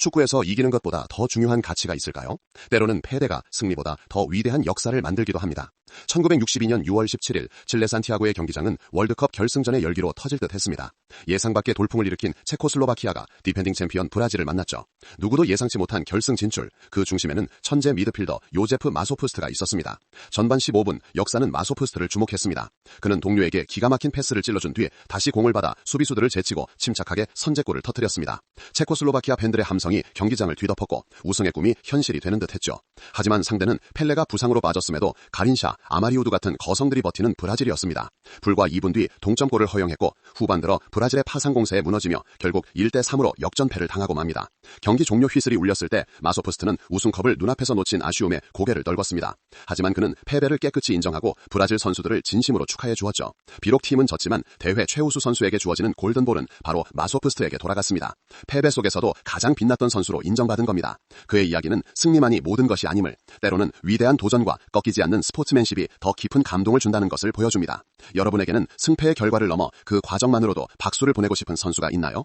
축구에서 이기는 것보다 더 중요한 가치가 있을까요? 때로는 패배가 승리보다 더 위대한 역사를 만들기도 합니다. 1962년 6월 17일 칠레 산티아고의 경기장은 월드컵 결승전의 열기로 터질 듯 했습니다. 예상 밖의 돌풍을 일으킨 체코슬로바키아가 디펜딩 챔피언 브라질을 만났죠. 누구도 예상치 못한 결승 진출, 그 중심에는 천재 미드필더 요제프 마소프스트가 있었습니다. 전반 15분 역사는 마소프스트를 주목했습니다. 그는 동료에게 기가 막힌 패스를 찔러준 뒤에 다시 공을 받아 수비수들을 제치고 침착하게 선제골을 터뜨렸습니다. 체코슬로바키아 팬들의 함성이 경기장을 뒤덮었고 우승의 꿈이 현실이 되는 듯 했죠. 하지만 상대는 펠레가 부상으로 빠졌음에도 가린샤, 아마리우드 같은 거성들이 버티는 브라질이었습니다. 불과 2분 뒤 동점골을 허용했고 후반 들어 브라질의 파상 공세에 무너지며 결국 1대 3으로 역전패를 당하고 맙니다. 경기 종료 휘슬이 울렸을 때 마소프스트는 우승컵을 눈앞에서 놓친 아쉬움에 고개를 떨궜습니다. 하지만 그는 패배를 깨끗이 인정하고 브라질 선수들을 진심으로 축하해 주었죠. 비록 팀은 졌지만 대회 최우수 선수에게 주어지는 골든볼은 바로 마소프스트에게 돌아갔습니다. 패배 속에서도 가장 빛났던 선수로 인정받은 겁니다. 그의 이야기는 승리만이 모든 것이 아님을 때로는 위대한 도전과 꺾이지 않는 스포츠맨십이 더 깊은 감동을 준다는 것을 보여줍니다. 여러분에게는 승패의 결과를 넘어 그 과정만으로도 박수를 보내고 싶은 선수가 있나요?